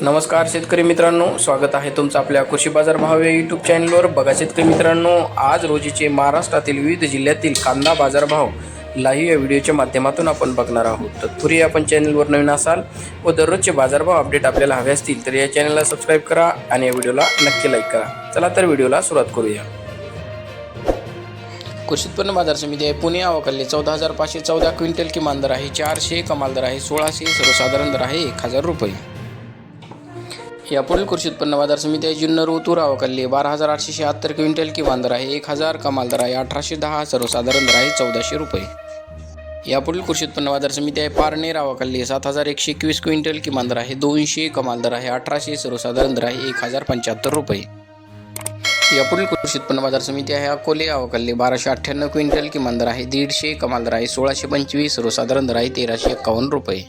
नमस्कार शेतकरी मित्रांनो स्वागत आहे तुमचं आपल्या कृषी बाजार भाव या यूट्यूब चॅनलवर बघा शेतकरी मित्रांनो आज रोजीचे महाराष्ट्रातील विविध जिल्ह्यातील कांदा बाजारभाव लाईव्ह या व्हिडिओच्या माध्यमातून आपण बघणार आहोत. तत्पूर्वी आपण चॅनलवर नवीन असाल व दररोजचे बाजारभाव अपडेट आपल्याला हवे असतील तर या चॅनलला सबस्क्राईब करा आणि या व्हिडिओला नक्की लाईक करा. चला तर व्हिडिओला सुरुवात करूया. कृषी उत्पन्न बाजार समिती आहे पुणे अवकाली चौदा हजार पाचशे चौदा क्विंटल किमान दर आहे चारशे कमाल दर आहे सोळाशे सर्वसाधारण दर आहे एक हजार रुपये. यापुढील कृषी उत्पन्न बाजार समिती आहे जुन्नर उतूर अवकाली बारा हजार आठशे शहात्तर क्विंटल किमान दर आहे एक हजार कमाल दर आहे अठराशे दहा सर्वसाधारण दर आहे चौदाशे रुपये. यापुढील कृषी उत्पन्न बाजार समिती आहे पारनेर अवकाली सात हजार एकशे एकवीस क्विंटल किमान दर आहे दोनशे कमाल दर आहे अठराशे सर्वसाधारण दर आहे एक हजार पंच्याहत्तर रुपये. यापुढील कृषी उत्पन्न बाजार समिती आहे अकोले अवकाली बाराशे अठ्ठ्याण्णव क्विंटल किमान दर आहे दीडशे कमाल दर आहे सोळाशे पंचवीस सर्वसाधारण दर आहे तेराशे एक्कावन्न रुपये.